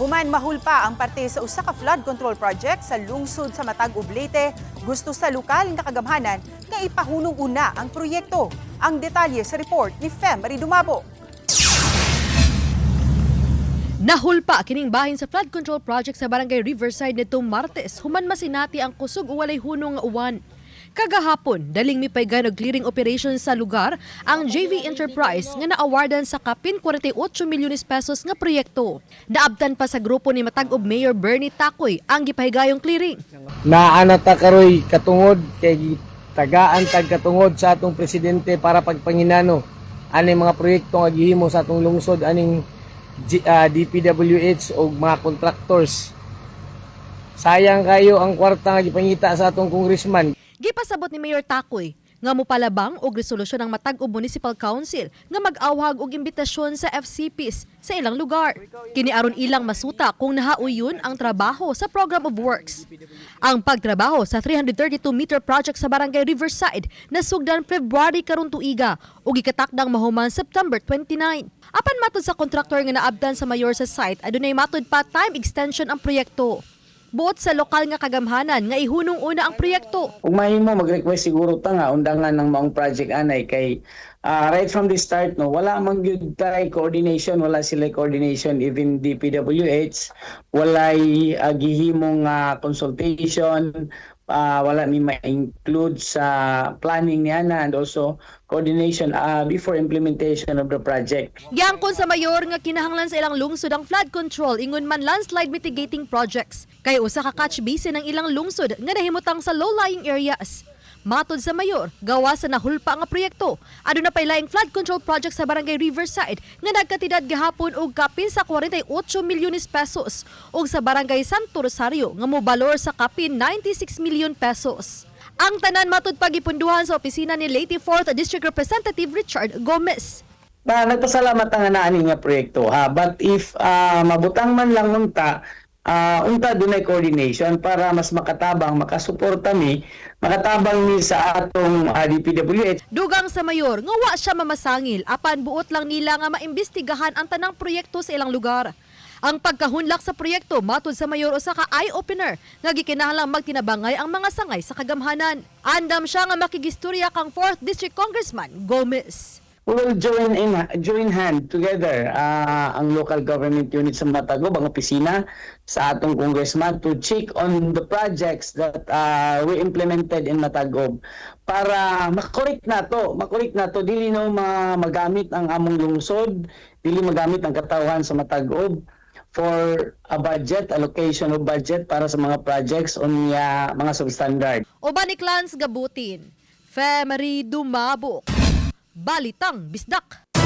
Human mahulpa ang parte sa usa ka flood control project sa lungsod sa Matag Ublete, gusto sa lokal nga kagamhanan nga ipahunong una ang proyekto. Ang detalye sa report ni Fem Dumabo. Nahulpa kining bahin sa flood control project sa Barangay Riverside nitong Martes, human masinati ang kusog o walay hunong nga uwan. Kagahapon, daling mipaygan og clearing operation sa lugar ang JV Enterprise nga naawardan sa kapin 48 milyones pesos nga proyekto. Naabtan pa sa grupo ni Matag-ub Mayor Bernie Takoy ang gipahigayong clearing. naanata karoy katungod kay tagaan tag katungod sa atong presidente para pagpanginano aning mga proyekto nga gihimo sa atong lungsod aning G- ah, DPWH o mga contractors sayang kayo ang kwarta nga gipangita sa atong congressman Gipasabot ni Mayor Takoy nga mopalabang og resolusyon ng Matag-ub Municipal Council nga mag-awhag og imbitasyon sa FCPs sa ilang lugar. Kini aron ilang masuta kung nahauyon ang trabaho sa Program of Works. Ang pagtrabaho sa 332 meter project sa Barangay Riverside nasugdan February karon tuiga ug gikatakdang mahuman September 29. Apan matod sa kontraktor nga naabdan sa mayor sa site adunay matod pa time extension ang proyekto. Buot sa lokal nga kagamhanan nga ihunong una ang proyekto. Kung mahimo mag-request siguro ta nga undangan ng maong project anay. Kay ah, right from the start no wala man gyud tay coordination wala sila coordination even DPWH wala uh, gihimong ah, consultation ah, wala ni ma-include sa planning niya na and also coordination ah, before implementation of the project. Giangkon sa mayor nga kinahanglan sa ilang lungsod ang flood control ingon man landslide mitigating projects. Kay usa ka catch basin ang ilang lungsod nga nahimutang sa low-lying areas. Matod sa mayor, gawa sa nahulpa nga proyekto. Ado na paylaing flood control project sa Barangay Riverside nga nagkatidad gahapon og kapin sa 48 milyones pesos ug sa Barangay Santo Rosario nga mobalor sa kapin 96 milyon pesos. Ang tanan matud pagipunduhan sa opisina ni Leyte 4th District Representative Richard Gomez. Na nagpasalamat ang naani nga proyekto ha but if ah, mabutang man lang unta ah, unta dunay coordination para mas makatabang makasuporta mi makatabang mi sa atong ah, DPWH Dugang sa mayor, nga wa siya mamasangil, apan buot lang nila nga maimbestigahan ang tanang proyekto sa ilang lugar. Ang pagkahunlak sa proyekto matod sa mayor usa ka eye-opener nga gikinahanglang magtinabangay ang mga sangay sa kagamhanan. Andam siya nga makigistorya kang 4th District Congressman Gomez. Will join in join hand together ah, ang local government unit sa Matagob ang opisina sa atong congressman to check on the projects that ah, we implemented in Matagob para makorek na to makorek na to dili no ma- magamit ang among lungsod dili magamit ang katawhan sa Matagob for a budget allocation of budget para sa mga projects on ya mga substandard. Uban ni Clans Gabutin, Femery Dumabo, Balitang Bisdak.